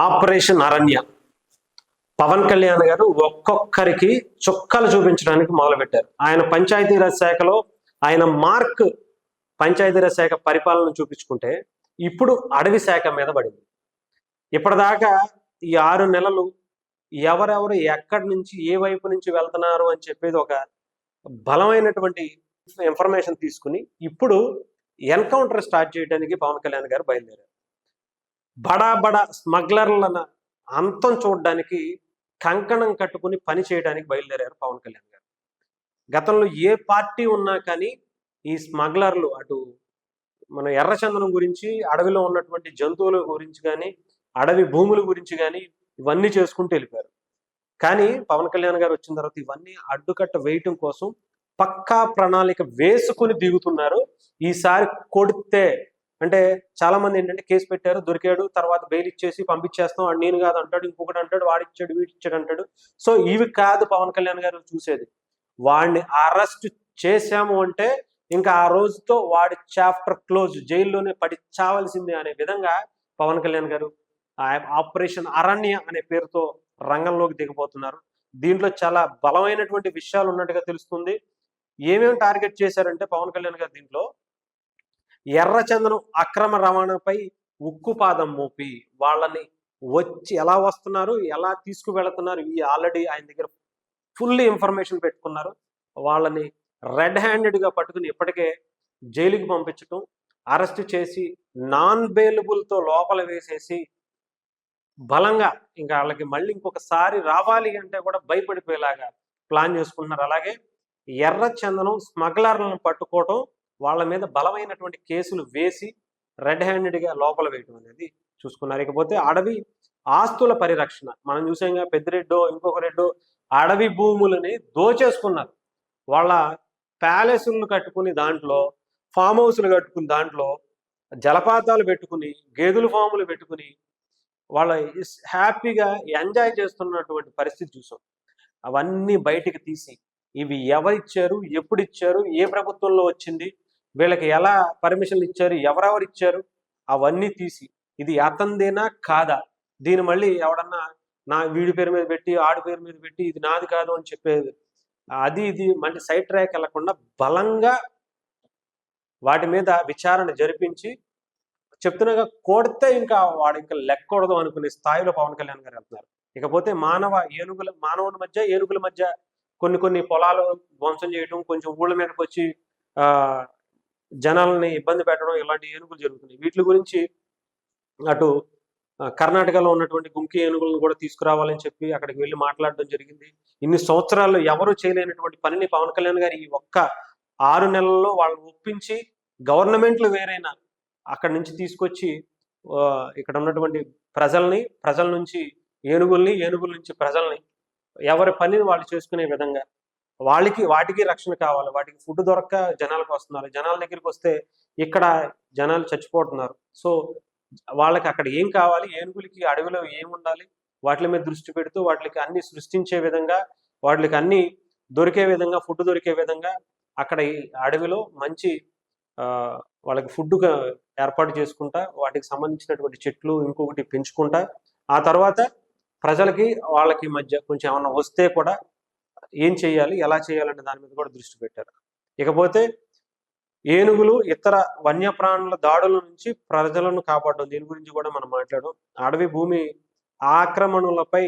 Operation అరణ్య. పవన్ కళ్యాణ్ గారు ఒక్కొక్కరికి చుక్కలు చూపించడానికి మొదలుపెట్టారు. ఆయన పంచాయతీరాజ్ శాఖలో ఆయన మార్క్ పంచాయతీరాజ్ శాఖ పరిపాలన చూపించుకుంటే ఇప్పుడు అడవి శాఖ మీద పడింది. ఇప్పటిదాకా ఈ ఆరు నెలలు ఎవరెవరు ఎక్కడి నుంచి ఏ వైపు నుంచి వెళ్తున్నారు అని చెప్పేది ఒక బలమైనటువంటి ఇన్ఫర్మేషన్ తీసుకుని ఇప్పుడు ఎన్కౌంటర్ స్టార్ట్ చేయడానికి పవన్ కళ్యాణ్ గారు బయలుదేరారు. బడా బడా స్మగ్లర్లను అంతం చూడడానికి కంకణం కట్టుకుని పని చేయడానికి బయలుదేరారు పవన్ కళ్యాణ్ గారు. గతంలో ఏ పార్టీ ఉన్నా కానీ ఈ స్మగ్లర్లు అటు మన ఎర్రచందనం గురించి అడవిలో ఉన్నటువంటి జంతువుల గురించి కానీ అడవి భూముల గురించి కానీ ఇవన్నీ చేసుకుంటూ వెళ్ళిపోయారు. కానీ పవన్ కళ్యాణ్ గారు వచ్చిన తర్వాత ఇవన్నీ అడ్డుకట్ట వేయటం కోసం పక్కా ప్రణాళిక వేసుకుని దిగుతున్నారు. ఈసారి కొడితే అంటే చాలా మంది ఏంటంటే కేసు పెట్టారు దొరికాడు తర్వాత బెయిల్ ఇచ్చేసి పంపించేస్తాం వాడు నేను కాదు అంటాడు ఇంకొకటి అంటాడు వాడిచ్చాడు వీడిచ్చాడు అంటాడు. సో ఇవి కాదు పవన్ కళ్యాణ్ గారు చూసేది. వాడిని అరెస్ట్ చేశాము అంటే ఇంకా ఆ రోజుతో వాడి చాప్టర్ క్లోజ్ జైల్లోనే పడి చావాల్సిందే అనే విధంగా పవన్ కళ్యాణ్ గారు ఆపరేషన్ అరణ్య అనే పేరుతో రంగంలోకి దిగబోతున్నారు దీంట్లో చాలా బలమైనటువంటి విషయాలు ఉన్నట్టుగా తెలుస్తుంది. ఏమేమి టార్గెట్ చేశారంటే పవన్ కళ్యాణ్ గారు దీంట్లో? ఎర్రచందనం అక్రమ రవాణాపై ఉక్కుపాదం మోపి వాళ్ళని వచ్చి ఎలా వస్తున్నారు ఎలా తీసుకువెళుతున్నారు ఈ ఆల్రెడీ ఆయన దగ్గర ఫుల్లీ ఇన్ఫర్మేషన్ పెట్టుకున్నారు. వాళ్ళని రెడ్ హ్యాండెడ్గా పట్టుకుని ఇప్పటికే జైలుకి పంపించటం అరెస్ట్ చేసి నాన్ బెయిలబుల్తో లోపల వేసేసి బలంగా ఇంకా వాళ్ళకి మళ్ళీ ఇంకొకసారి రావాలి అంటే కూడా భయపడిపోయేలాగా ప్లాన్ చేసుకుంటున్నారు. అలాగే ఎర్ర చందనం స్మగ్లర్లను పట్టుకోవటం వాళ్ళ మీద బలమైనటువంటి కేసులు వేసి రెడ్ హ్యాండెడ్గా లోపల వేయటం అనేది చూసుకున్నారు. ఇకపోతే అడవి ఆస్తుల పరిరక్షణ. మనం చూసాంగా పెద్దిరెడ్డో ఇంకొక రెడ్డో అడవి భూములని దోచేసుకున్నారు. వాళ్ళ ప్యాలెస్లను కట్టుకుని దాంట్లో ఫామ్ హౌస్లు కట్టుకుని దాంట్లో జలపాతాలు పెట్టుకుని గేదెలు ఫాములు పెట్టుకుని వాళ్ళ ఇస్- హ్యాపీగా ఎంజాయ్ చేస్తున్నటువంటి పరిస్థితి చూసాం. అవన్నీ బయటికి తీసి ఇవి ఎవరిచ్చారు ఎప్పుడు ఇచ్చారు ఏ ప్రభుత్వంలో వచ్చింది వీళ్ళకి ఎలా పర్మిషన్లు ఇచ్చారు ఎవరెవరు ఇచ్చారు అవన్నీ తీసి ఇది అతందేనా కాదా? దీని మళ్ళీ ఎవడన్నా నా వీడి పేరు మీద పెట్టి ఆడి పేరు మీద పెట్టి ఇది నాది కాదు అని చెప్పేది అది ఇది మళ్ళీ సైడ్ ట్రాక్ వెళ్ళకుండా బలంగా వాటి మీద విచారణ జరిపించి చెప్తున్నాగా కొడితే ఇంకా వాడు ఇంకా లెక్కూడదు అనుకునే స్థాయిలో పవన్ కళ్యాణ్ గారు వెళ్తున్నారు. ఇకపోతే మానవ ఏనుగుల మానవుల మధ్య ఏనుగుల మధ్య కొన్ని కొన్ని పొలాలు ధ్వంసం చేయటం కొంచెం ఊళ్ళ మీదకి వచ్చి ఆ జనాలని ఇబ్బంది పెట్టడం ఇలాంటి ఏనుగులు జరుగుతున్నాయి. వీటి గురించి అటు కర్ణాటకలో ఉన్నటువంటి గుంకి ఏనుగులను కూడా తీసుకురావాలని చెప్పి అక్కడికి వెళ్ళి మాట్లాడడం జరిగింది. ఇన్ని సంవత్సరాల్లో ఎవరు చేయలేనటువంటి పనిని పవన్ కళ్యాణ్ గారు ఈ ఒక్క ఆరు నెలల్లో వాళ్ళని ఒప్పించి గవర్నమెంట్లు వేరైనా అక్కడి నుంచి తీసుకొచ్చి ఇక్కడ ఉన్నటువంటి ప్రజల్ని ప్రజల నుంచి ఏనుగుల్ని ఏనుగుల నుంచి ప్రజల్ని ఎవరి పనిని వాళ్ళు చేసుకునే విధంగా వాళ్ళకి వాటికి రక్షణ కావాలి. వాటికి ఫుడ్ దొరక్క జనాలకు వస్తున్నారు. జనాల దగ్గరికి వస్తే ఇక్కడ జనాలు చచ్చిపోతున్నారు. సో వాళ్ళకి అక్కడ ఏం కావాలి? ఏనుగులకి అడవిలో ఏం ఉండాలి? వాటి మీద దృష్టి పెడుతూ వాటికి అన్ని సృష్టించే విధంగా వాటికి అన్ని దొరికే విధంగా ఫుడ్ దొరికే విధంగా అక్కడ ఈ అడవిలో మంచి వాళ్ళకి ఫుడ్ ఏర్పాటు చేసుకుంటా వాటికి సంబంధించినటువంటి చెట్లు ఇంకొకటి పెంచుకుంటా ఆ తర్వాత ప్రజలకి వాళ్ళకి మధ్య కొంచెం ఏమన్నా వస్తే కూడా ఏం చేయాలి ఎలా చేయాలనే దాని మీద కూడా దృష్టి పెట్టారు. ఇకపోతే ఏనుగులు ఇతర వన్యప్రాణుల దాడుల నుంచి ప్రజలను కాపాడడం దీని గురించి కూడా మనం మాట్లాడడం. అడవి భూమి ఆక్రమణలపై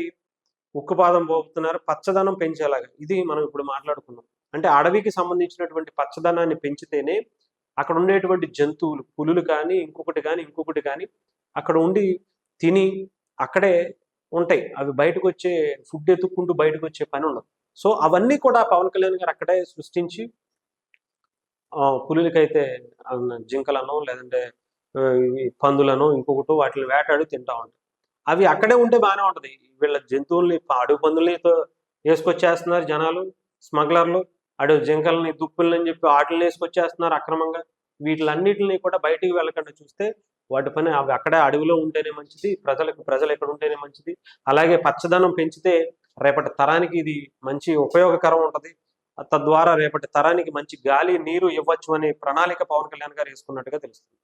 ఉక్కుపాదం పోపుతున్నారు పచ్చదనం పెంచేలాగా. ఇది మనం ఇప్పుడు మాట్లాడుకున్నాం. అంటే అడవికి సంబంధించినటువంటి పచ్చదనాన్ని పెంచితేనే అక్కడ ఉండేటువంటి జంతువులు పులులు కానీ ఇంకొకటి కానీ ఇంకొకటి కానీ అక్కడ ఉండి తిని అక్కడే ఉంటాయి. అవి బయటకు వచ్చే ఫుడ్ ఎత్తుక్కుంటూ బయటకు వచ్చే పని ఉండదు. సో అవన్నీ కూడా పవన్ కళ్యాణ్ గారు అక్కడే సృష్టించి ఆ, పులులకైతే జింకలను లేదంటే పందులను ఇంకొకటి వాటిని వేటాడి తింటా ఉంటాయి అవి అక్కడే ఉంటే బాగానే ఉంటది. వీళ్ళ జంతువుల్ని అడవి పందుల్ని వేసుకొచ్చేస్తున్నారు జనాలు స్మగ్లర్లు. అడవి జింకల్ని దుప్పుల్ని చెప్పి వాటిని వేసుకొచ్చేస్తున్నారు అక్రమంగా. వీటిలన్నిటిని కూడా బయటికి వెళ్ళకుండా చూస్తే వాటి పని అవి అక్కడే అడవిలో ఉంటేనే మంచిది ప్రజలకు ప్రజలు ఎక్కడ ఉంటేనే మంచిది. అలాగే పచ్చదనం పెంచితే రేపటి తరానికి ఇది మంచి ఉపయోగకరం ఉంటది. తద్వారా రేపటి తరానికి మంచి గాలి నీరు ఇవ్వచ్చు అనే ప్రణాళిక పవన్ కళ్యాణ్ గారు వేసుకున్నట్టుగా తెలుస్తుంది.